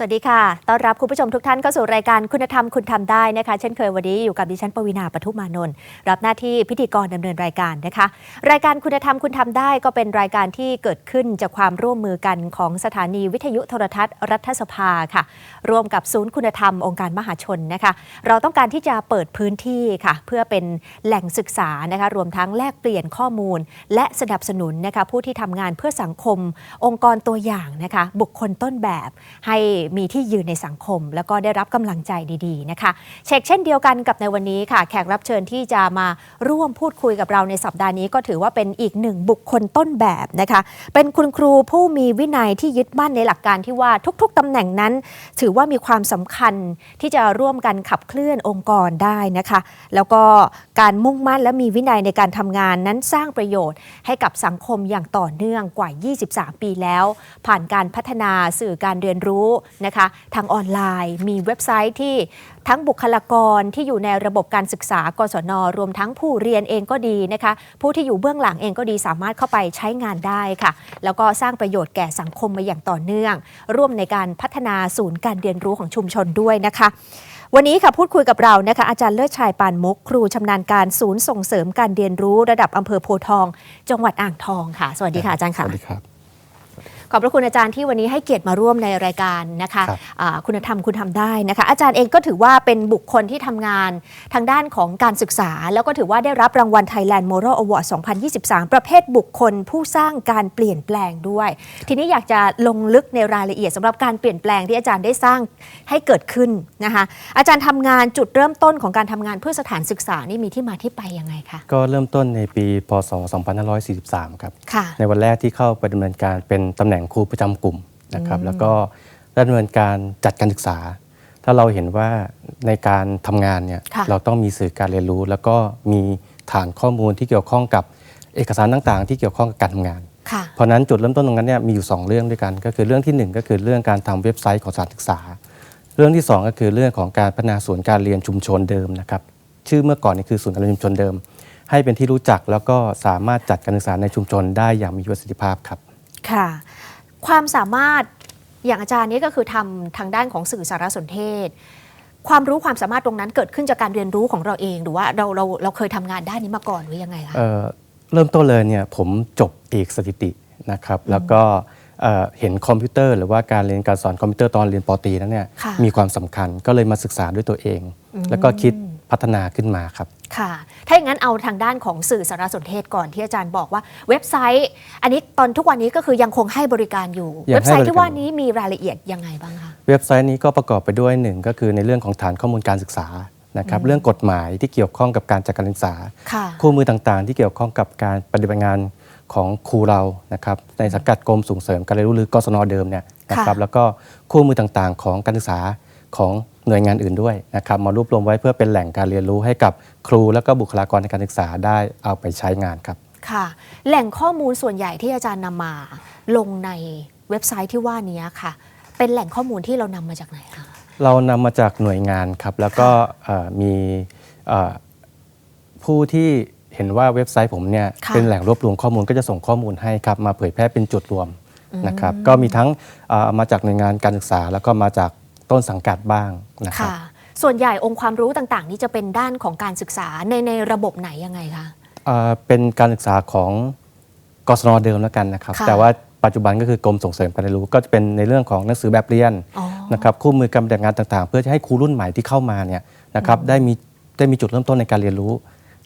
สวัสดีค่ะ ต้อนรับคุณผู้ชมทุกท่านเข้าสู่รายการคุณธรรมคุณทำได้นะคะ เช่นเคยวันนี้อยู่กับดิฉันปวีณาปทุมานนท์รับหน้าที่พิธีกรดำเนินรายการนะคะ รายการคุณธรรมคุณทำได้ก็เป็นรายการที่เกิดขึ้นจากความร่วมมือกันของสถานีวิทยุโทรทัศน์ รัฐสภาค่ะ ร่วมกับศูนย์คุณธรรมองค์การมหาชนนะคะ เราต้องการที่จะเปิดพื้นที่ค่ะ เพื่อเป็นแหล่งศึกษานะคะรวมทั้งแลกเปลี่ยนข้อมูล และสนับสนุนนะคะผู้ที่ทำงานเพื่อสังคม องค์กรตัวอย่างนะคะบุคคลต้นแบบให้มีที่ยืนในสังคม แล้วก็ได้รับกำลังใจดีๆนะคะ เช็คเช่นเดียวกันกับในวันนี้ค่ะ แขกรับเชิญที่จะมาร่วมพูดคุยกับเราในสัปดาห์นี้ก็ถือว่าเป็นอีกหนึ่งบุคคลต้นแบบนะคะ เป็นคุณครูผู้มีวินัยที่ยึดมั่นในหลักการที่ว่าทุกๆตำแหน่งนั้น ถือว่ามีความสำคัญที่จะร่วมกันขับเคลื่อนองค์กรได้นะคะ แล้วก็การมุ่งมั่นและมีวินัยในการทำงานนั้นสร้างประโยชน์ ให้กับสังคมอย่างต่อเนื่องกว่า 23 ปีแล้ว ผ่านการพัฒนาสื่อการเรียนรู้นะคะ ทางออนไลน์มีเว็บไซต์ที่ทั้งบุคลากรที่อยู่ในระบบการศึกษากศน รวมทั้งผู้เรียนเองก็ดีนะคะ ผู้ที่อยู่เบื้องหลังเองก็ดีสามารถเข้าไปใช้งานได้ค่ะ แล้วก็สร้างประโยชน์แก่สังคมมาอย่างต่อเนื่อง ร่วมในการพัฒนาศูนย์การเรียนรู้ของชุมชนด้วยนะคะวันนี้ค่ะพูดคุยกับเรานะคะอาจารย์เลิศชายปานมุกครูชำนาญการศูนย์ส่งเสริมการเรียนรู้ระดับอำเภอโพทอง จังหวัดอ่างทองค่ะ สวัสดีค่ะอาจารย์ค่ะสวัสดีครับ ขอบพระคุณอาจารย์ที่วันนี้ให้เกียรติมาร่วมในรายการนะคะครับอ่าคุณธรรมคุณทำได้นะคะ อาจารย์เองก็ถือว่าเป็นบุคคลที่ทำงานทางด้านของการศึกษา แล้วก็ถือว่าได้รับรางวัล Thailand Moral Award 2023 ประเภทบุคคลผู้สร้างการเปลี่ยนแปลงด้วย ทีนี้อยากจะลงลึกในรายละเอียดสำหรับการเปลี่ยนแปลงที่อาจารย์ได้สร้างให้เกิดขึ้นนะคะอาจารย์ทำงานจุดเริ่มต้นของการทำงานเพื่อสถานศึกษานี่มีที่มาที่ไปยังไงคะก็เริ่มต้นในปีพศ 2543 ครับค่ะในวันแรกที่เข้าไปดำเนินการเป็นตำแหน่งครูประจำกลุ่มนะครับอืมแล้วก็ดำเนินการจัดการศึกษา ถ้าเราเห็นว่าในการทำงานเนี่ยค่ะเราต้องมีสื่อการเรียนรู้ แล้วก็มีฐานข้อมูลที่เกี่ยวข้องกับเอกสารต่างๆ ที่เกี่ยวข้องกับการทำงานค่ะเพราะฉะนั้นจุดเริ่มต้นตรงนั้นเนี่ยมีอยู่ 2 เรื่องด้วยกัน ก็คือเรื่องทีหนึ่1 ก็คือเรื่องการทำเว็บไซต์ของสถานศึกษา เรื่องที่ 2 ก็คือเรื่องของการพัฒนาศูนย์การเรียนชุมชนเดิมนะครับชื่อเมื่อก่อนนี่คือศูนย์การเรียนชุมชนเดิม ให้เป็นที่รู้จักแล้วก็สามารถจัดการศึกษาในชุมชนได้อย่างมีประสิทธิภาพครับค่ะ ความสามารถอย่างอาจารย์นี้ก็คือทำทางด้านของสื่อสารสนเทศ ความรู้ความสามารถตรงนั้นเกิดขึ้นจากการเรียนรู้ของเราเองหรือว่าเราเราเราเคยทำงานด้านนี้มาก่อนหรือยังไงคะเอ่อเริ่มต้นเลยเนี่ยผมจบเอกสถิตินะครับแล้วก็เอ่อเห็นคอมพิวเตอร์ หรือว่าการเรียนการสอนคอมพิวเตอร์ตอนเรียนปอตรีนั้นเนี่ยค่ะมีความสำคัญก็เลยมาศึกษาด้วยตัวเองอืมแล้วก็คิด พัฒนาขึ้นมาครับ ค่ะ ถ้าอย่างนั้นเอาทางด้านของสื่อสารสนเทศก่อนที่อาจารย์บอกว่าเว็บไซต์ อันนี้ตอนทุกวันนี้ก็คือยังคงให้บริการอยู่ยังให้เว็บไซต์ที่บริการว่านี้มีรายละเอียดยังไงบ้างคะ เว็บไซต์นี้ก็ประกอบไปด้วยหนึ่งก็คือในเรื่องของฐานข้อมูลการศึกษานะครับเรื่องกฎหมายที่เกี่ยวข้องกับการจัดการศึกษาค่ะคู่มือต่างๆ ที่เกี่ยวข้องกับการปฏิบัติงานของครูเรานะครับในสังกัดกรมส่งเสริมการเรียนรู้หรือกศนเดิมเนี่ยนะครับค่ะแล้วก็คู่มือต่างๆ ของการศึกษาของ หน่วยงานอื่นด้วยนะครับมารวบรวมไว้เพื่อเป็นแหล่งการเรียนรู้ให้กับครูแล้วก็บุคลากรในการศึกษาได้เอาไปใช้งานครับค่ะ แหล่งข้อมูลส่วนใหญ่ที่อาจารย์นำมา ลงในเว็บไซต์ที่ว่านี้ค่ะ เป็นแหล่งข้อมูลที่เรานำมาจากไหนคะเรานำมาจากหน่วยงานครับ แล้วก็เอ่อมีเอ่อผู้ที่เห็นว่าเว็บไซต์ผมเนี่ยค่ะเป็นแหล่งรวบรวมข้อมูลก็จะส่งข้อมูลให้ครับมาเผยแพร่เป็นจุดรวมอืมนะครับก็มีทั้งเอ่อมาจากหน่วยงานการศึกษา แล้วก็มาจาก ต้นสังกัดบ้างนะครับค่ะส่วนใหญ่องค์ความรู้ต่างๆ นี่จะเป็นด้านของการศึกษาในในระบบไหนยังไงคะเอ่อเป็นการศึกษาของกศนเดิมแล้วกันนะครับค่ะแต่ว่าปัจจุบันก็คือกรมส่งเสริมการเรียนรู้ ก็จะเป็นในเรื่องของหนังสือแบบเรียนอ๋อนะครับคู่มือการปฏิบัติงานต่างๆ เพื่อจะให้ครูรุ่นใหม่ที่เข้ามาเนี่ยนะครับได้มีได้มีจุดเริ่มต้นในการเรียนรู้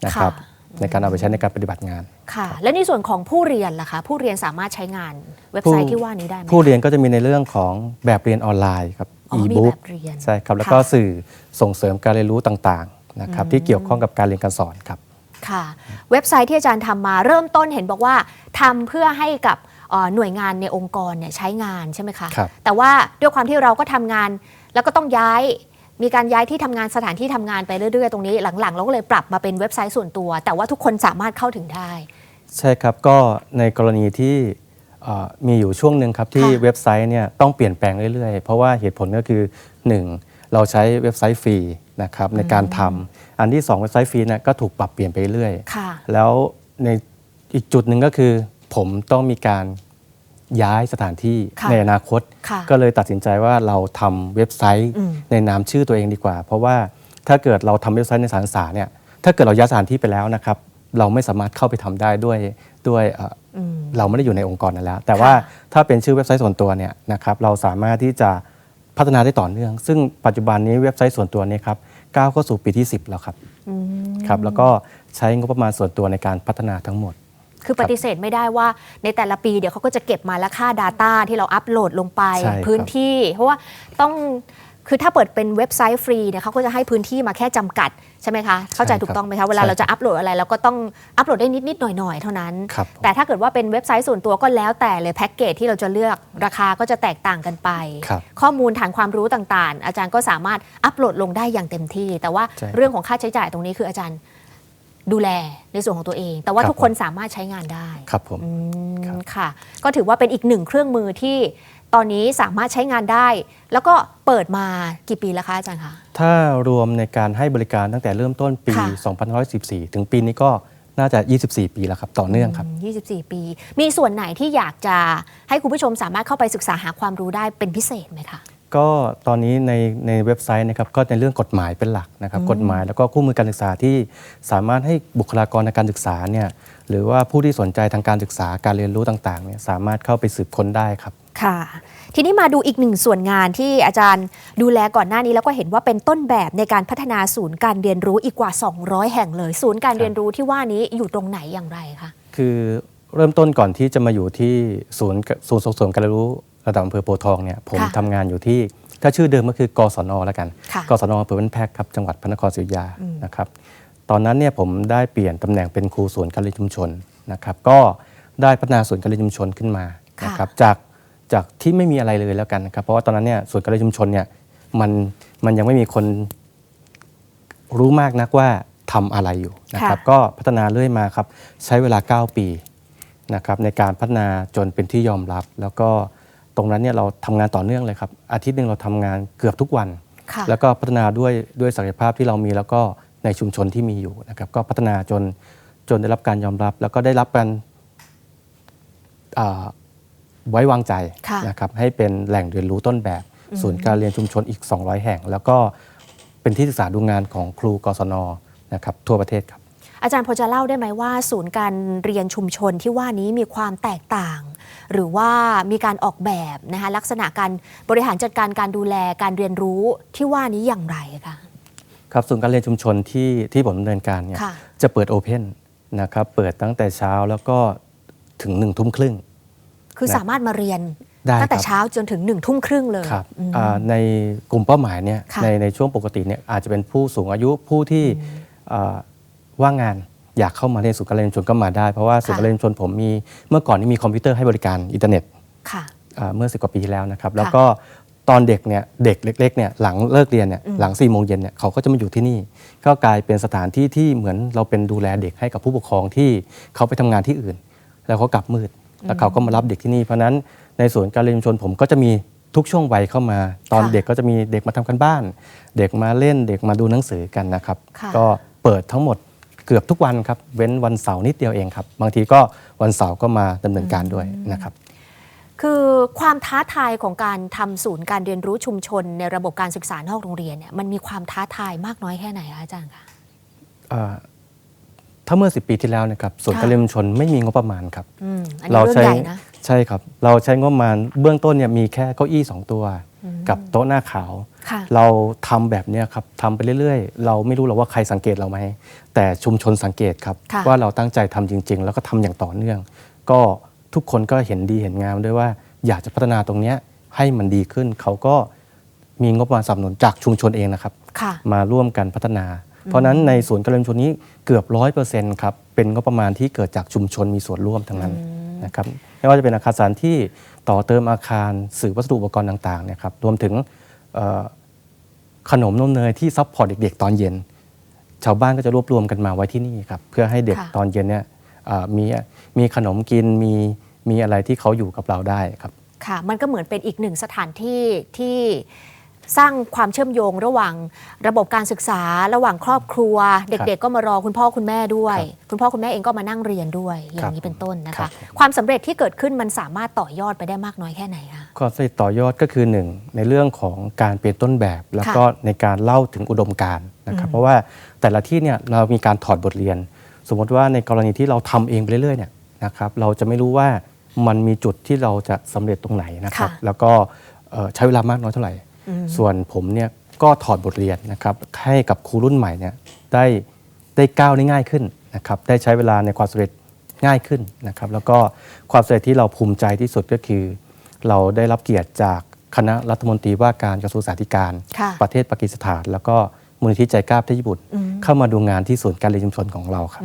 นะครับค่ะในการเอาไปใช้ในการปฏิบัติงาน ค่ะ และในส่วนของผู้เรียนล่ะคะ ผู้เรียนสามารถใช้งานเว็บไซต์ที่ว่านี้ได้ไหมผู้เรียนก็จะมีในเรื่องของแบบเรียนออนไลน์ครับ อ๋อมีบุ๊แบบเรียนใช่ครับแล้วก็ค่ะสื่อส่งเสริมการเรียนรู้ต่างๆนะครับอืมที่เกี่ยวข้องกับการเรียนการสอนครับค่ะเว็บไซต์ที่อาจารย์ทำมาเริ่มต้นเห็นบอกว่าทำเพื่อให้กับเอ่อหน่วยงานในองค์กรเนี่ยใช้งานใช่ไหมคะครับแต่ว่าด้วยความที่เราก็ทำงานแล้วก็ต้องย้ายมีการย้ายที่ทำงานสถานที่ทำงานไปเรื่อยๆ ตรงนี้หลังๆ เราก็เลยปรับมาเป็นเว็บไซต์ส่วนตัว แต่ว่าทุกคนสามารถเข้าถึงได้ ใช่ครับก็ในกรณีที่เอ่อ มีอยู่ช่วงหนึ่งครับที่ค่ะเว็บไซต์เนี่ยต้องเปลี่ยนแปลงเรื่อยๆ เพราะว่าเหตุผลก็คือ 1. เราใช้เว็บไซต์ฟรีนะครับในการทำอันที่ 2 เว็บไซต์ฟรีเนะก็ถูกปรับเปลี่ยนไปเรื่อยค่ะแล้วในอีกจุดหนึ่งก็คือ ผมต้องมีการย้ายสถานที่ค่ะในอนาคตค่ะก็เลยตัดสินใจว่าเราทำเว็บไซต์อืมในนามชื่อตัวเองดีกว่า เพราะว่าถ้าเกิดเราทำเว็บไซต์ในสถานศึกษาเนี่ยถ้าเกิดเราย้ายสถานที่ไปแล้วนะครับเราไม่สามารถเข้าไปทำได้ด้วย ด้วยเอ่ออืมเราไม่ได้อยู่ในองค์กรนั้นแล้ว แต่ว่าถ้าเป็นชื่อเว็บไซต์ส่วนตัวเนี่ยนะครับเราสามารถที่จะพัฒนาได้ต่อเนื่อง ซึ่งปัจจุบันนี้เว็บไซต์ส่วนตัวเนี้ครับก้าวเข้าสู่ปีที่ 10 แล้วครับอืมครับ แล้วก็ใช้งบประมาณส่วนตัวในการพัฒนาทั้งหมด คือปฏิเสธไม่ได้ว่าในแต่ละปีเดี๋ยวเขาก็จะเก็บมาแล้วค่า Data ที่เราอัปโหลดลงไปใช่ครับพื้นที่ เพราะว่าต้อง คือถ้าเปิดเป็นเว็บไซต์ฟรีเนี่ยเขาก็จะให้พื้นที่มาแค่จำกัดใช่ไหมคะเข้าใจถูกต้องไหมคะเวลาเราจะอัปโหลดอะไรเราก็ต้องอัปโหลดได้นิดๆหน่อยๆเท่านั้นครับแต่ถ้าเกิดว่าเป็นเว็บไซต์ส่วนตัวก็แล้วแต่เลยแพ็กเกจที่เราจะเลือกราคาก็จะแตกต่างกันไปครับข้อมูลฐานความรู้ต่างๆ อาจารย์ก็สามารถอัปโหลดลงได้อย่างเต็มที่ แต่ว่าใช่เรื่องของค่าใช้จ่ายตรงนี้คืออาจารย์ดูแลในส่วนของตัวเอง แต่ว่าครับทุกคนสามารถใช้งานได้ครับผมอืมครับค่ะ ก็ถือว่าเป็นอีกหนึ่งเครื่องมือที่ ตอนนี้สามารถใช้งานได้ แล้วก็เปิดมากี่ปีแล้วคะอาจารย์คะ ถ้ารวมในการให้บริการตั้งแต่เริ่มต้นปี ค่ะ 2514 ถึงปีนี้ก็น่าจะ 24 ปีแล้วครับ ต่อเนื่องครับอืม24 ปี มีส่วนไหนที่อยากจะให้คุณผู้ชมสามารถเข้าไปศึกษาหาความรู้ได้เป็นพิเศษไหมคะ ก็ตอนนี้ในในเว็บไซต์นะครับก็ในเรื่องกฎหมายเป็นหลักนะครับอืมกฎหมายแล้วก็คู่มือการศึกษาที่สามารถให้บุคลากรทางการศึกษาเนี่ยหรือว่าผู้ที่สนใจทางการศึกษาการเรียนรู้ต่างๆเนี่ยสามารถเข้าไปสืบค้นได้ครับ ค่ะ ทีนี้มาดูอีกหนึ่งส่วนงานที่อาจารย์ดูแลก่อนหน้านี้แล้วก็เห็นว่าเป็นต้นแบบในการพัฒนาศูนย์การเรียนรู้อีกกว่า 200 แห่งเลย ศูนย์การเรียนรู้ที่ว่านี้อยู่ตรงไหนอย่างไรคะคือเริ่มต้นก่อนที่จะมาอยู่ที่ศูนย์ศูนย์ส่งเสริมการเรียนรู้ระดับอำเภอโพธิ์ทองเนี่ยผมค่ะทำงานอยู่ที่ถ้าชื่อเดิมก็คือกศนแล้วกันค่ะกศนอำเภอบ้านแพกครับจังหวัดพระนครศรีอยุธยาอืมนะครับตอนนั้นเนี่ยผมได้เปลี่ยนตำแหน่งเป็นครูศูนย์การเรียนชุมชนนะครับก็ได้พัฒนาศูนย์การเรียนชุมชนขึ้นมาค่ะนะครับจาก จากที่ไม่มีอะไรเลยแล้วกันนะครับเพราะว่าตอนนั้นเนี่ยศูนย์การเรียนชุมชนเนี่ยมันมันยังไม่มีคนรู้มากนักว่าทำอะไรอยู่นะครับค่ะก็พัฒนาเรื่อยมาครับใช้เวลา 9 ปีนะครับในการพัฒนาจนเป็นที่ยอมรับ แล้วก็ตรงนั้นเนี่ยเราทำงานต่อเนื่องเลยครับอาทิตย์หนึ่งเราทำงานเกือบทุกวันค่ะแล้วก็พัฒนาด้วยด้วยศักยภาพที่เรามีแล้วก็ในชุมชนที่มีอยู่นะครับก็พัฒนาจนจนได้รับการยอมรับ แล้วก็ได้รับการอ่า ไว้วางใจค่ะนะครับให้เป็นแหล่งเรียนรู้ต้นแบบ ศูนย์การเรียนชุมชนอีก 200 แห่ง แล้วก็เป็นที่ศึกษาดูงานของครูกศนนะครับทั่วประเทศครับ อาจารย์พอจะเล่าได้ไหมว่า ศูนย์การเรียนชุมชนที่ว่านี้มีความแตกต่าง หรือว่ามีการออกแบบนะคะลักษณะการบริหารจัดการการดูแลการเรียนรู้ที่ว่านี้อย่างไรคะครับศูนย์การเรียนชุมชนที่ที่ผมดำเนินการเนี่ยค่ะจะเปิดโอเพนนะครับเปิดตั้งแต่เช้าแล้วก็ถึงหนึ่งทุ่มครึ่ง คือนะสามารถมาเรียนได้ตั้งแต่ครับเช้าจนถึงหนึ่งทุ่มครึ่งเลยครับอืมอ่าในกลุ่มเป้าหมายเนี่ยค่ะในในช่วงปกติเนี่ยอาจจะเป็นผู้สูงอายุผู้ที่อ่าว่างงานอยากเข้ามาเรียนศูนย์การเรียนชุมชนก็มาได้ เพราะว่าศูนย์การเรียนชุมชนผมมีเมื่อก่อนนี้มีคอมพิวเตอร์ให้บริการอินเทอร์เน็ตค่ะอ่าเมื่อสิกว่าปีที่แล้วนะครับแล้วก็ตอนเด็กเนี่ยเด็กเล็กๆเนี่ยหลังเลิกเรียนเนี่ยอืมหลัง4ี่โมงเย็นเนี่ยเขาก็จะมาอยู่ที่นี่ ก็กลายเป็นสถานที่ที่เหมือนเราเป็นดูแลเด็กให้กับผู้ปกครองที่เขาไปทำงานที่อื่น แล้วเขากลับมืด แล้วเขาก็มารับเด็กที่นี่เพราะฉะนั้นในส่วนการเรียนชุมชนผมก็จะมีทุกช่วงวัยเข้ามา ตอนค่ะเด็กก็จะมีเด็กมาทำกันบ้าน เด็กมาเล่นเด็กมาดูหนังสือกันนะครับ ค่ะ ก็เปิดทั้งหมดเกือบทุกวันครับ เว้นวันเสาร์นิดเดียวเองครับ บางทีก็วันเสาร์ก็มาดำเนินการด้วยนะครับ คือความท้าทายของการทำศูนย์การเรียนรู้ชุมชน ในระบบการศึกษานอกโรงเรียนเนี่ยมันมีความท้าทายมากน้อยแค่ไหนคะอาจารย์คะอ่า ถ้าเมื่อ 10 ปีที่แล้วนะครับส่วนย์ค่ะการเรียนชุมชนไม่มีงบประมาณครับอืมอันนี้เรื่องใช้ใหญ่นะ ใช่ครับ เราใช้งบประมาณเบื้องต้นเนี่ยมีแค่เก้าอี้ 2 ตัวอืมกับโต๊ะหน้าขาว ค่ะ เราทำแบบเนี้ยครับทำไปเรื่อยๆ เราไม่รู้หรอกว่าใครสังเกตเราไหมแต่ชุมชนสังเกตครับ ค่ะ ว่าเราตั้งใจทำจริง ๆ แล้วก็ทำอย่างต่อเนื่อง ก็ทุกคนก็เห็นดีเห็นงามด้วยว่าอยากจะพัฒนาตรงเนี้ยให้มันดีขึ้น เขาก็มีงบประมาณสนับสนุนจากชุมชนเองนะครับ ค่ะ มาร่วมกันพัฒนา เพราะฉะนั้นในศูนย์การเรียนชุมชนนี้เกือบร้อยเปอร์เซ็นต์ครับเป็นงบประมาณที่เกิดจากชุมชนมีส่วนร่วมทั้งนั้นนะครับไม่ว่าจะเป็นอาคารสถานที่ต่อเติมอาคารสื่อวัสดุอุปกรณ์ต่างๆเนะครับรวมถึงเอ่อขนมนมเนยที่ซัพพอร์ตเด็ก ๆ ตอนเย็น ชาวบ้านก็จะรวบรวมกันมาไว้ที่นี่ครับเพื่อให้เด็กค่ะตอนเย็นเนี่ยเอ่อมีมีขนมกินมีมีอะไรที่เขาอยู่กับเราได้ครับค่ะมันก็เหมือนเป็นอีกหนึ่งสถานที่ที่ สร้างความเชื่อมโยงระหว่างระบบการศึกษาระหว่างครอบครัว เด็กๆก็มารอคุณพ่อคุณแม่ด้วย คุณพ่อคุณแม่เองก็มานั่งเรียนด้วย อย่างนี้เป็นต้นนะครัคะบความสำเร็จที่เกิดขึ้นมันสามารถต่อยอดไปได้มากน้อยแค่ไหนคะก็ได้ต่อยอดก็คือหนึ่งในเรื่องของการเป็นต้นแบบ แล้วก็ในการเล่าถึงอุดมการณ์นะครับเพราะว่าแต่ละที่เนี่ยเรามีการถอดบทเรียน สมมติว่าในกรณีที่เราทำเองไปเรื่อยๆเนี่ยนะครับเราจะไม่รู้ว่ามันมีจุดที่เราจะสำเร็จตรงไหนนะครับค่ะแล้วก็เอ่อใช้เวลามากน้อยเท่าไหร่ ส่วนผมเนี่ยก็ถอดบทเรียนนะครับให้กับครูรุ่นใหม่เนี่ยได้ได้ก้าวได้ง่ายขึ้นนะครับได้ใช้เวลาในความสำเร็จง่ายขึ้นนะครับแล้วก็ความสำเร็จที่เราภูมิใจที่สุดก็คือ เราได้รับเกียรติจากคณะรัฐมนตรีว่าการกระทรวงสาธารณค่ะประเทศปากีสถาน แล้วก็มูลนิธิใจกล้าประเทศญี่ปุ่น เข้ามาดูงานที่ศูนย์การเรียนชุมชนของเราครับ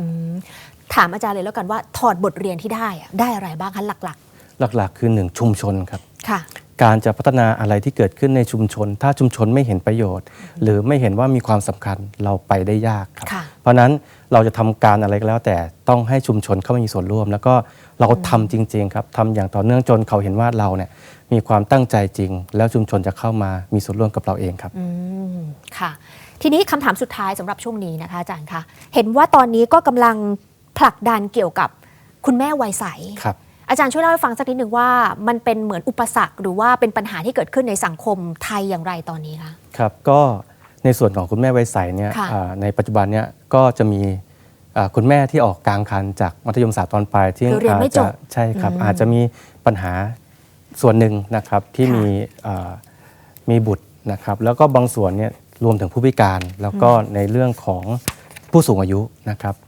ถามอาจารย์เลยแล้วกันว่าถอดบทเรียนที่ได้อะได้อะไรบ้างคะหลักหลักๆ คือหนึ่งชุมชนครับๆค่ะ การจะพัฒนาอะไรที่เกิดขึ้นในชุมชน ถ้าชุมชนไม่เห็นประโยชน์ หรือไม่เห็นว่ามีความสำคัญเราไปได้ยากครับค่ะเพราะฉะนั้นเราจะทำการอะไรก็แล้ว แต่ต้องให้ชุมชนเข้ามามีส่วนร่วม แล้วก็เราทำจริงๆครับทำอย่างต่อเนื่องจนเขาเห็นว่าเราเนี่ยมีความตั้งใจจริง แล้วชุมชนจะเข้ามามีส่วนร่วมกับเราเองครับอืมค่ะ ทีนี้คำถามสุดท้ายสำหรับช่วงนี้นะคะอาจารย์คะเห็นว่าตอนนี้ก็กำลังผลักดันเกี่ยวกับคุณแม่วัยใสครับ อาจารย์ช่วยเล่าให้ฟังสักนิดหนึ่งว่า มันเป็นเหมือนอุปสรรค หรือว่าเป็นปัญหาที่เกิดขึ้นในสังคมไทยอย่างไรตอนนี้คะครับก็ในส่วนของคุณแม่วัยใสเนี่ยค่ะ อ่าในปัจจุบันเนี่ยก็จะมีอ่าคุณแม่ที่ออกกลางคันจากมัธยมศึกษาตอนปลายที่คือเรียนไม่จบอาจะใช่ครับอืมอาจจะมีปัญหาส่วนหนึ่งนะครับที่ค่ะมีอ่ามีบุตรนะครับ แล้วก็บางส่วนเนี่ยรวมถึงผู้พิการ แล้วก็ในเรื่องของผู้สูงอายุนะครับอ่า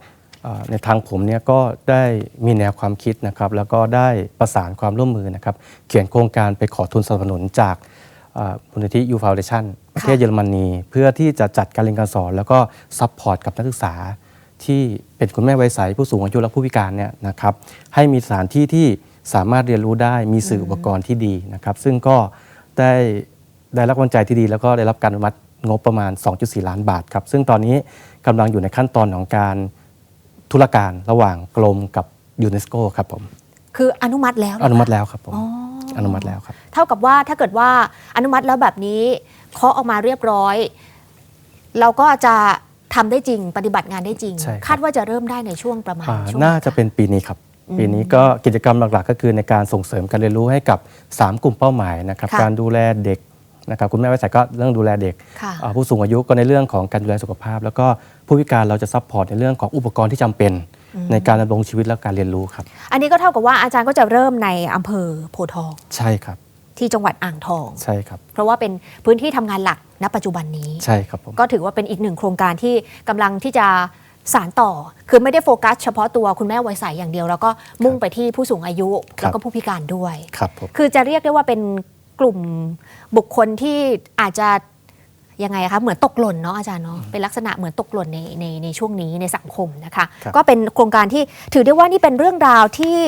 ในทางผมเนี่ยก็ได้มีแนวความคิดนะครับ แล้วก็ได้ประสานความร่วมมือนะครับ เขียนโครงการไปขอทุนสนับสนุนจากอ่ามูลนิธิยูฟาวเดชันประเทศเยอรมนี เพื่อที่จะจัดการเรียนการสอน แล้วก็ซัพพอร์ตกับนักศึกษา ที่เป็นคุณแม่วัยใสผู้สูงอายุและผู้พิการเนี่ยนะครับให้มีสถานที่ที่สามารถเรียนรู้ได้มีสื่ออุปกรณ์ที่ดีนะครับ ซึ่งก็ได้ได้รับกำลังใจที่ดี แล้วก็ได้รับการอนุมัติงบประมาณ 2.4 ล้านบาทครับซึ่งตอนนี้กำลังอยู่ในขั้นตอนของการ ธุรการระหว่างกรมกับยูเนสโกครับผม คืออนุมัติแล้วเหรอคะนุมัติแล้วครับผมอ๋ออนุมัติแล้วครับ เท่ากับว่าถ้าเกิดว่าอนุมัติแล้วแบบนี้เคาะออกมาเรียบร้อย เราก็จะทำได้จริงปฏิบัติงานได้จริง ใช่ครับ คาดว่าจะเริ่มได้ในช่วงประมาณอ่าช่วง น่าไหจะเป็นปีนี้ครับปีนี้ก็กิจกรรมหลักๆ ก็คือในการส่งเสริมการเรียนรู้ให้กับ 3 กลุ่มเป้าหมายนะครับค่ะ การดูแลเด็กนะครับคุณแม่ไว้ใส่ก็เรื่องดูแลเด็กค่ะ อ่าผู้สูงอายุก็ในเรื่องของการดูแลสุขภาพ แล้วก็ ผู้พิการเราจะซัพพอร์ตในเรื่องของอุปกรณ์ที่จำเป็น ในการดำรงชีวิตและการเรียนรู้ครับ อันนี้ก็เท่ากับว่าอาจารย์ก็จะเริ่มในอำเภอโพธิ์ทองใช่ครับที่จังหวัดอ่างทอง ใช่ครับ เพราะว่าเป็นพื้นที่ทำงานหลักณปัจจุบันนี้ ใช่ครับผมก็ถือว่าเป็นอีกหนึ่งโครงการที่กำลังที่จะสารต่อ คือไม่ได้โฟกัสเฉพาะตัวคุณแม่วัยใสอย่างเดียว แล้วก็มุ่งไปที่ผู้สูงอายุครับแล้วก็ผู้พิการด้วย ครับผมคือจะเรียกได้ว่าเป็นกลุ่มบุคคลที่อาจจะ ยังไงคะเหมือนตกหล่นเนาะอาจารย์เนาะเป็นลักษณะเหมือนตกหล่นในในในช่วงนี้ในสังคมนะคะครับก็เป็นโครงการที่ถือได้ว่านี่เป็นเรื่องราวที่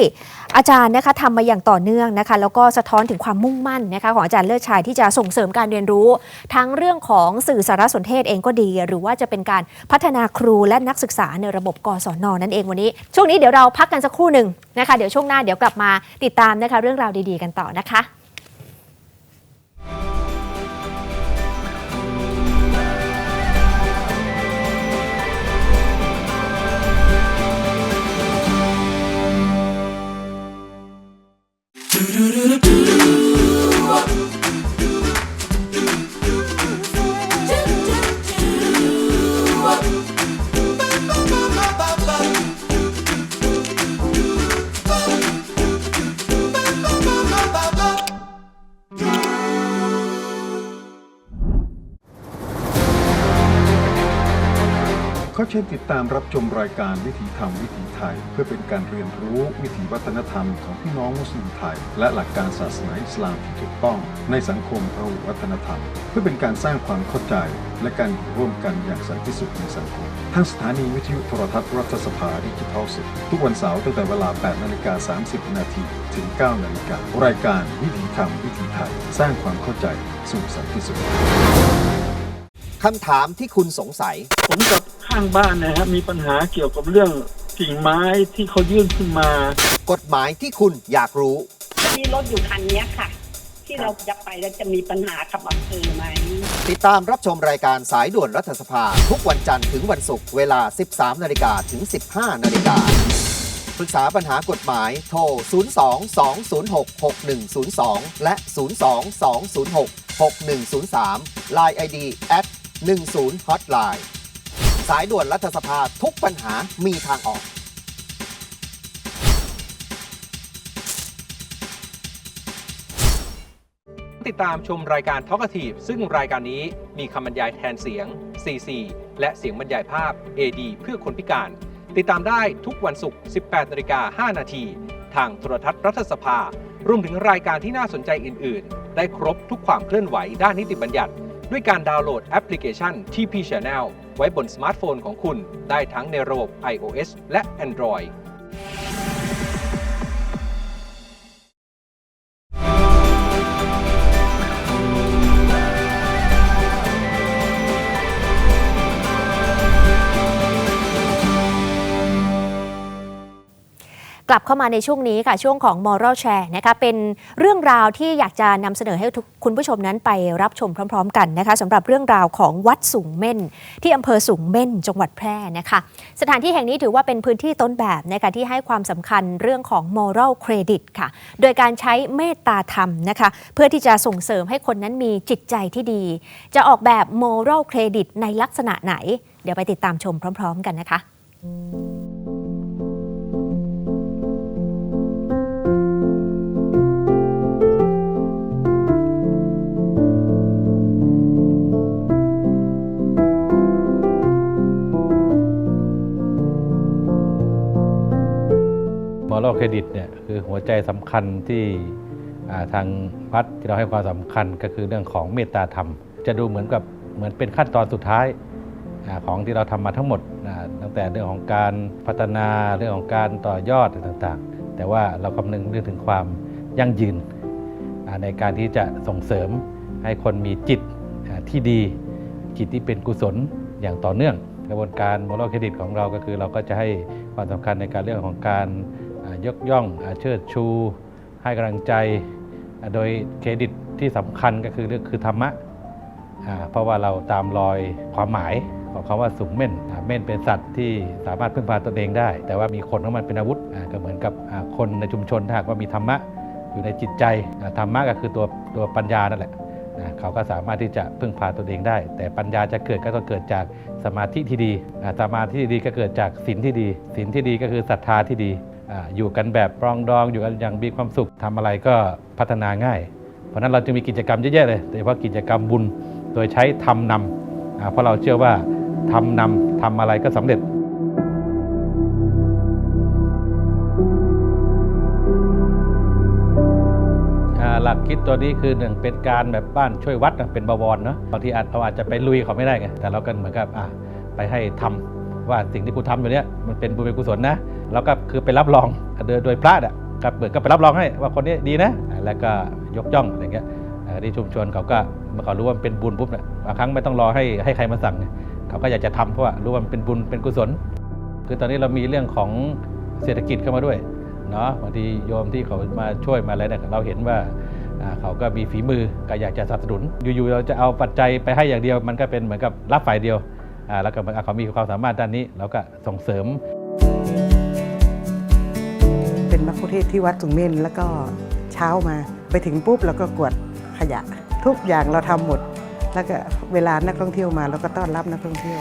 อาจารย์นะคะทำมาอย่างต่อเนื่องนะคะแล้วก็สะท้อนถึงความมุ่งมั่นนะคะของอาจารย์เลิศชายที่จะส่งเสริมการเรียนรู้ ทั้งเรื่องของสื่อสารสนเทศเองก็ดี หรือว่าจะเป็นการพัฒนาครูและนักศึกษาในระบบกศนนั่นเองวันนี้ ช่วงนี้เดี๋ยวเราพักกันสักครู่หนึ่งนะคะเดี๋ยวช่วงหน้าเดี๋ยวกลับมาติดตามนะคะเรื่องราวดี ๆ กันต่อนะคะ เขาเชิญติดตามรับชมรายการวิถีธรรมวิถีไทย เพื่อเป็นการเรียนรู้วิถีวัฒนธรรมของพี่น้องมุสลิมไทย และหลักการศาสนาอิสลามที่ถูกต้อง ในสังคมพหุวัฒนธรรม เพื่อเป็นการสร้างความเข้าใจและการอยู่ร่วมกันอย่างสันติสุขในสังคมทางสถานีวิทยุโทรทัศน์รัฐสภาดิจิทัลสิทุกวันเสาร์ตั้งแต่เวลา 8 นาฬิกา 30 นาทีถึง 9 นาฬิการายการวิถีธรรมวิถีไทย สร้างความเข้าใจสู่สันติสุขคำถามที่คุณสงสัยผมกับ ข้างบ้านนะฮะมีปัญหาเกี่ยวกับเรื่องกิ่งไม้ที่เขายื่นขึ้นมา กฎหมายที่คุณอยากรู้ มีรถอยู่คันเนี้ยค่ะ ที่เราจะไปแล้วจะมีปัญหากับอำเภอไหม ติดตามรับชมรายการสายด่วนรัฐสภา ทุกวันจันทร์ถึงวันศุกร์เวลา 13 นาฬิกาถึง 15 นาฬิกาปรึกษาปัญหากฎหมายโทร 02-206-6102 และ 02-206-6103 Line ID at 10 Hotline สายด่วนรัฐสภาทุกปัญหามีทางออก ติดตามชมรายการ t a l k a t i v e ซึ่งรายการนี้มีคำบรรยายแทนเสียง CC และเสียงบรรยายภาพ AD เพื่อคนพิการ ติดตามได้ทุกวันศุกร์ 18นาฬิกา5นาทีทางโทรทัศน์รัฐสภารวมถึงรายการที่น่าสนใจอื่น ๆ ได้ครบทุกความเคลื่อนไหวด้านนิติบัญญัติ ด้วยการดาวน์โหลดแอปพลิเคชัน TP Channel ไว้บนสมาร์ทโฟนของคุณได้ทั้งในระบบ iOS และ Android ลับเข้ามาในช่วงนี้ค่ะ ช่วงของ Moral Share นะคะเป็นเรื่องราวที่อยากจะนำเสนอให้ทุกคุณผู้ชมนั้นไปรับชมพร้อม ๆ กันนะคะสำหรับเรื่องราวของวัดสูงเม่น ที่อำเภอสูงเม่น จังหวัดแพร่นะคะ สถานที่แห่งนี้ถือว่าเป็นพื้นที่ต้นแบบนะคะที่ให้ความสำคัญเรื่องของ moral credit ค่ะ โดยการใช้เมตตาธรรมนะคะเพื่อที่จะส่งเสริมให้คนนั้นมีจิตใจที่ดี จะออกแบบ moral credit ในลักษณะไหน เดี๋ยวไปติดตามชมพร้อม ๆ กันนะคะมอ รัลเครดิตเนี่ยคือหัวใจสำคัญที่ทางวัดที่เราให้ความสำคัญก็คือเรื่องของเมตตาธรรม จะดูเหมือนกับเหมือนเป็นขั้นตอนสุดท้ายอของที่เราทำมาทั้งหมดตั้งแต่เรื่องของการพัฒนาเรื่องของการต่อยอดต่างๆ แต่ว่าเราคำนึงเรื่องถึงความยั่งยืนในการที่จะส่งเสริมให้คนมีจิตที่ดี จิตที่เป็นกุศลอย่างต่อเนื่อง กระบวนการมอลเครดิตของเราก็คือเราก็จะให้ความสำคัญในการเรื่องของการ ยกย่องเชิดชู ให้กำลังใจ โดยเครดิตที่สำคัญก็คือคือธรรมะเพราะว่าเราตามรอยความหมายของคำว่าสูงเม่นเม่นเป็นสัตว์ที่สามารถพึ่งพาตนเองได้ แต่ว่ามีคนของมันเป็นอาวุธก็เหมือนกับคนในชุมชนถ้าหากว่ามีธรรมะอยู่ในจิตใจธรรมะก็คือตัวตัวปัญญานั่นแหละเขาก็สามารถที่จะพึ่งพาตนเองได้ แต่ปัญญาจะเกิดก็ต้องเกิดจากสมาธิที่ดีสมาธิที่ดีก็เกิดจากศีลที่ดีศีลที่ดีก็คือศรัทธาที่ดี อยู่กันแบบปรองดองอยู่กันอย่างมีความสุขทำอะไรก็พัฒนาง่าย เพราะฉะนั้นเราจึงมีกิจกรรมเยอะแยะเลยโดยเฉพาะกิจกรรมบุญโดยใช้ทำนำอ่าเพราะเราเชื่อว่าทำนำทำอะไรก็สำเร็จหลักคิดตัวนี้คือหนึ่งเป็นการแบบบ้านช่วยวัดนะเป็นบวรเนาะบางทีอาจเราอาจจะไปลุยเขาไม่ได้ไงแต่เราก็เหมือนกับไปให้ทำ ว่าสิ่งที่กูทำอยู่เนี้ยมันเป็นบุญเป็นกุศลนะ แล้วก็คือไปรับรองโดยโดยพระอะก็เหมือนกับไปรับรองให้ว่าคนนี้ดีนะ แล้วก็ยกย่องอะไรเงี้ยที่ชุมชนเขาก็เมื่อเขารู้ว่ามันเป็นบุญปุ๊บเนี่ยบางครั้งไม่ต้องรอให้ให้ใครมาสั่งเนี่ยเขาก็อยากจะทำเพราะว่ารู้ว่ามันเป็นบุญเป็นกุศล คือตอนนี้เรามีเรื่องของเศรษฐกิจเข้ามาด้วยเนาะบางทีโยมที่เขามาช่วยมาอะไรเนี่ยเราเห็นว่าเขาก็มีฝีมือก็อยากจะสนับสนุน อยู่ๆเราจะเอาปัจจัยไปให้อย่างเดียว มันก็เป็นเหมือนกับรับฝ่ายเดียว แล้วก็เขามีความสามารถด้านนี้เราก็ส่งเสริม เป็นมัคคุเทศที่วัดสุงเม่นแล้วก็เช้ามาไปถึงปุ๊บเราก็กวดขยะ ทุกอย่างเราทำหมด แล้วก็เวลานักท่องเที่ยวมาเราก็ต้อนรับนักท่องเที่ยว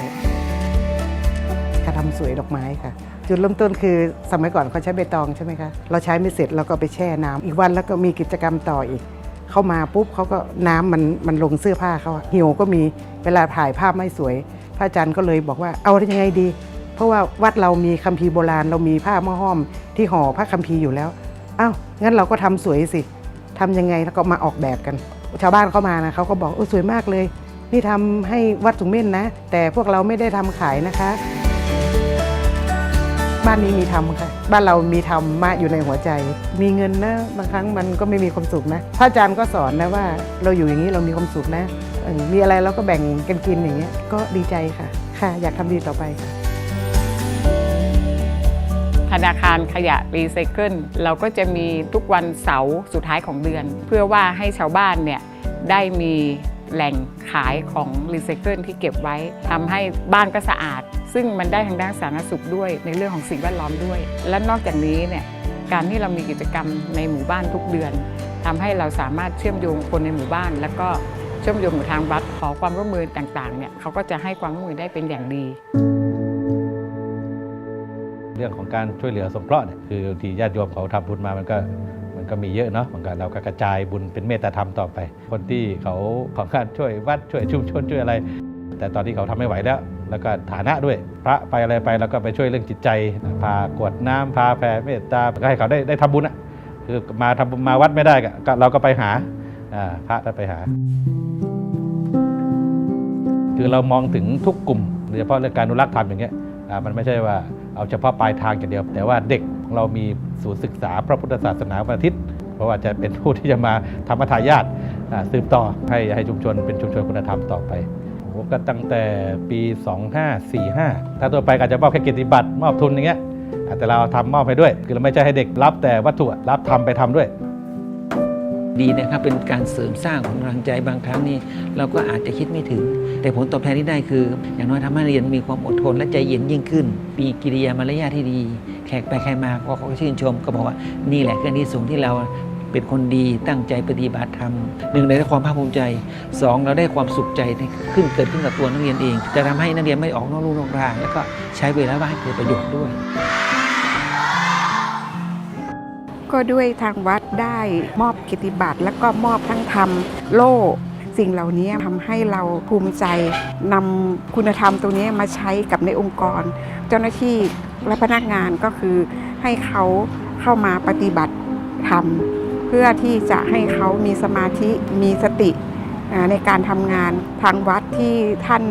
การทำสวยดอกไม้ค่ะจุดเริ่มต้นคือสมัยก่อนเขาใช้ใบตองใช่ไหมคะ เราใช้ไม่เสร็จเราก็ไปแช่น้ำอีกวันแล้วก็มีกิจกรรมต่ออีก เข้ามาปุ๊บเขาก็น้ำมันมันลงเสื้อผ้าเขาหิวก็มีเวลาถ่ายภาพไม่สวย ระอาจารย์ก็เลยบอกว่าเอาได้ยังไงดี เพราะว่าวัดเรามีคัมภีร์โบราณ เรามีผ้าม้อห้อม ที่ห่อพระคัมภีร์อยู่แล้วอ้าวงั้นเราก็ทำสวยสิทำยังไงแล้วก็มาออกแบบกัน ชาวบ้านเข้ามานะเขาก็บอกโอ้สวยมากเลย นี่ทำให้วัดสุงเม่นนะ แต่พวกเราไม่ได้ทำขายนะคะ บ้านนี้มีทำค่ะ บ้านเรามีธรรมะอยู่ในหัวใจ มีเงินนะบางครั้งมันก็ไม่มีความสุขนะพระอาจารย์ก็สอนนะว่า เราอยู่อย่างนี้เรามีความสุขนะ มีอะไรเราก็แบ่งกันกินอย่างเงี้ยก็ดีใจค่ะ ค่ะ อยากทำดีต่อไปค่ะ ธนาคารขยะรีไซเคิลเราก็จะมีทุกวันเสาร์สุดท้ายของเดือน เพื่อว่าให้ชาวบ้านเนี่ยได้มีแหล่งขายของรีไซเคิลที่เก็บไว้ทำให้บ้านก็สะอาด ซึ่งมันได้ทางด้านสาธารณสุขด้วย ในเรื่องของสิ่งแวดล้อมด้วย และนอกจากนี้เนี่ยการที่เรามีกิจกรรมในหมู่บ้านทุกเดือนทำให้เราสามารถเชื่อมโยงคนในหมู่บ้าน แล้วก็ เชื่อมโยงกับทางวัดขอความร่วมมือต่างๆเนี่ยเขาก็จะให้ความร่วมมือได้เป็นอย่างดี เรื่องของการช่วยเหลือสงเคราะห์เนี่ยคือบางทีญาติโยมเขาทำบุญมามันก็มันก็มีเยอะเนาะมันก็เราก็กระจายบุญเป็นเมตตาธรรมต่อไป คนที่เขาของการช่วยวัดช่วยชุมชนช่วยอะไร แต่ตอนที่เขาทำไม่ไหวแล้ว แล้วก็ฐานะด้วย พระไปอะไรไปแล้วก็ไปช่วยเรื่องจิตใจพากรวดน้ำพาแผ่เมตตาก็ให้เขาได้ได้ทำบุญอะคือมาทำบุญมาวัดไม่ได้ก็ก็เราก็ไปหาอ่าพระถ้าไปหา คือเรามองถึงทุกกลุ่มโดยเฉพาะเรื่องการอนุรักษ์ธรรมอย่างเงี้ยมันไม่ใช่ว่าเอาเฉพาะปลายทางอย่างเดียว แต่ว่าเด็กของเรามีศูนย์ศึกษาพระพุทธศาสนาวันอาทิตย์ เพราะว่าจะเป็นผู้ที่จะมาทำมัทายาทสืบต่อให้ให้ชุมชนเป็นชุมชนคุณธรรมต่อไปผมก็ตั้งแต่ปี 2545 ถ้าตัวไปก็อาจจะมอบแค่กียรติบัตรมอบทุนอย่างเงี้ยแต่เราทำมอบให้ด้วย คือเราไม่ใช่ให้เด็กรับแต่วัตถุรับทำไปทำด้วย ดีนะครับเป็นการเสริมสร้างของกำลังใจบางครั้งนี่เราก็อาจจะคิดไม่ถึง แต่ผลตอบแทนที่ได้คือ อย่างน้อยทำให้นักเรียนมีความอดทนและใจเย็นยิ่งขึ้น มีกิริยามารยาทที่ดี แขกไปใครมาก็เขาชื่นชม ก็บอกว่านี่แหละคืออนที่สูงที่เราเป็นคนดีตั้งใจปฏิบัติธรรมหนึ่งได้ความภาคภูมิใจสองเราได้ความสุขใจขึ้นเกิดขึ้นกับตัวนักเรียนเอง จะทำให้นักเรียนไม่ออกนอกลู่นอกทาง แล้วก็ใช้เวลาว่างให้เกิดประโยชน์ด้วย ก็ด้วยทางวัดได้มอบกิติบัตรแล้วก็มอบทั้งทำโล่สิ่งเหล่านี้ทำให้เราภูมิใจนำคุณธรรมตรงนี้มาใช้กับในองค์กร เจ้าหน้าที่และพนักงานก็คือให้เขาเข้ามาปฏิบัติธรรม เพื่อที่จะให้เขามีสมาธิมีสติในการทำงานทางวัดที่ท่าน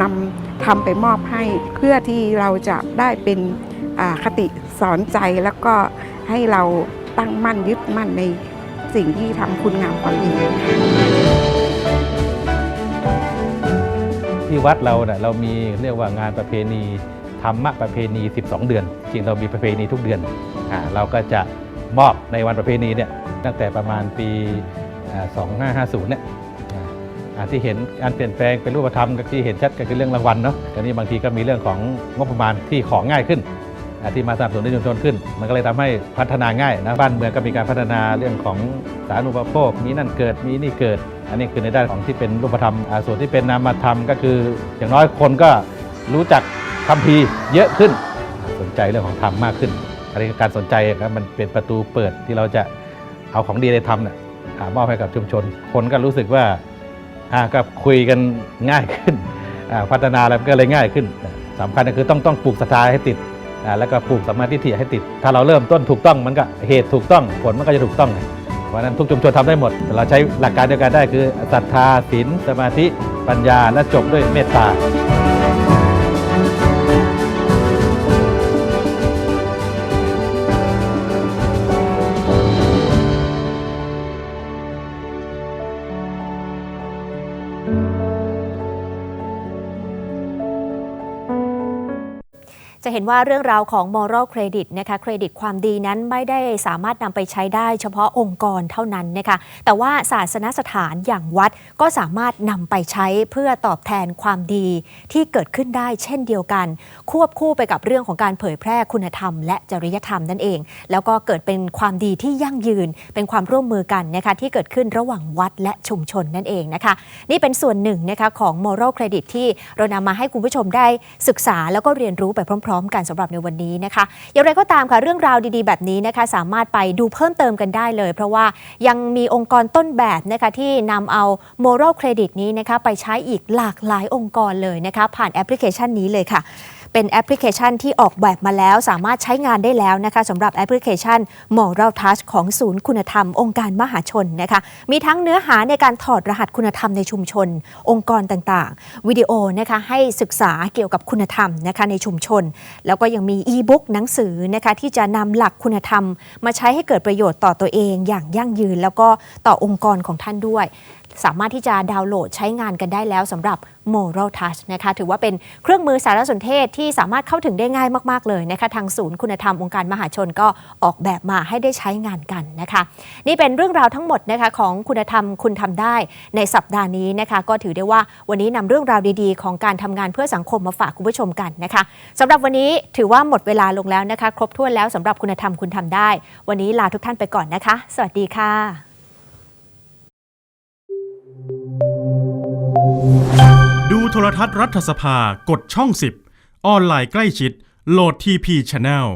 นำทำไปมอบให้ เพื่อที่เราจะได้เป็นคติสอนใจแล้วก็ ให้เราตั้งมั่นยึดมั่นในสิ่งที่ทำคุณงามความดีที่วัดเราเนะ่ยเรามีเรียกว่างานประเพณีธรรมะประเพณี 12 เดือน จริงเรามีประเพณีทุกเดือนอ่าเราก็จะมอบในวันประเพณีเนี่ยตั้งแต่ประมาณปี 2550 เนี่ยอ่าที่เห็นการเปลี่ยนแปลงเป็นรูปธรรมก็ที่เห็นชัดก็คือเรื่องรางวัลเนาะแต่นี้บางทีก็มีเรื่องของงบประมาณที่ของง่ายขึ้น ที่มาสนับสนุนในชุมชนขึ้น มันก็เลยทำให้พัฒนาง่ายนะบ้านเมืองก็มีการพัฒนาเรื่องของสาธารณูปโภคมีนั่นเกิดมีนี่เกิด อันนี้คือในด้านของที่เป็นรูปธรรมอาส่วนที่เป็นนามธรรมก็คือ อย่างน้อยคนก็รู้จักคำพีร์เยอะขึ้น สนใจเรื่องของธรรมมากขึ้นอันนี้การสนใจครับมันเป็นประตูเปิดที่เราจะเอาของดีในธรรมเนี่ยอ่ามอบให้กับชุมชน คนก็รู้สึกว่าก็คุยกันง่ายขึ้นพัฒนาแล้วก็เลยง่ายขึ้นสำคัญก็คือต้องต้องปลูกศรัทธาให้ติด แล้วก็ปลูกสมมาธิฏฐิให้ติด ถ้าเราเริ่มต้นถูกต้องมันก็เหตุถูกต้องผลมันก็จะถูกต้องเพราะนั้นทุกชุมชนทำได้หมด เราใช้หลักการเดียวกันได้คือศรัทธาศีลสมาธิปัญญาและจบด้วยเมตตา ห็นว่าเรื่องราวของ moral credit นะคะเครดิตความดีนั้นไม่ได้สามารถนำไปใช้ได้เฉพาะองค์กรเท่านั้นนะคะแต่ว่าศาสนสถานอย่างวัดก็สามารถนำไปใช้เพื่อตอบแทนความดีที่เกิดขึ้นได้เช่นเดียวกัน ควบคู่ไปกับเรื่องของการเผยแพร่คุณธรรม และจริยธรรมนั่นเอง แล้วก็เกิดเป็นความดีที่ยั่งยืน เป็นความร่วมมือกันนะคะที่เกิดขึ้นระหว่างวัดและชุมชนนั่นเองนะคะ นี่เป็นส่วนหนึ่งนะคะของ moral credit ที่เรานำมาให้คุณผู้ชมได้ศึกษาแล้วก็เรียนรู้ไปพร้อมๆกันสำหรับในวันนี้นะคะ อย่างไรก็ตามค่ะเรื่องราวดีๆ แบบนี้นะคะ สามารถไปดูเพิ่มเติมกันได้เลย เพราะว่ายังมีองค์กรต้นแบบนะคะที่นำเอา moral credit นี้นะคะไปใช้อีกหลากหลายองค์กรเลยนะคะ ผ่านแอปพลิเคชันนี้เลยค่ะ เป็นแอปพลิเคชันที่ออกแบบมาแล้ว สามารถใช้งานได้แล้วนะคะสำหรับแอปพลิเคชัน Moral Touch ของศูนย์คุณธรรม องค์การมหาชนนะคะมีทั้งเนื้อหาในการถอดรหัสคุณธรรมในชุมชน องค์กรต่างๆ วิดีโอนะคะให้ศึกษาเกี่ยวกับคุณธรรมนะคะในชุมชน แล้วก็ยังมีอีบุ๊กหนังสือนะคะที่จะนำหลักคุณธรรม มาใช้ให้เกิดประโยชน์ต่อตัวเองอย่างยั่งยืน แล้วก็ต่อองค์กรของท่านด้วย สามารถที่จะดาวน์โหลดใช้งานกันได้แล้วสำหรับ Moral Touch นะคะถือว่าเป็นเครื่องมือสารสนเทศที่สามารถเข้าถึงได้ง่ายมาก ๆ เลยนะคะทางศูนย์คุณธรรมองค์การมหาชนก็ออกแบบมาให้ได้ใช้งานกันนะคะ นี่เป็นเรื่องราวทั้งหมดนะคะของคุณธรรมคุณทำได้ในสัปดาห์นี้นะคะ ก็ถือได้ว่าวันนี้นำเรื่องราวดีๆ ของการทำงานเพื่อสังคมมาฝากคุณผู้ชมกันนะคะสำหรับวันนี้ถือว่าหมดเวลาลงแล้วนะคะ ครบถ้วนแล้วสำหรับคุณธรรมคุณทำได้ วันนี้ลาทุกท่านไปก่อนนะคะ สวัสดีค่ะ ดูโทรทัศน์รัฐสภากดช่อง 10 ออนไลน์ใกล้ชิด โหลดทีพีช n แนล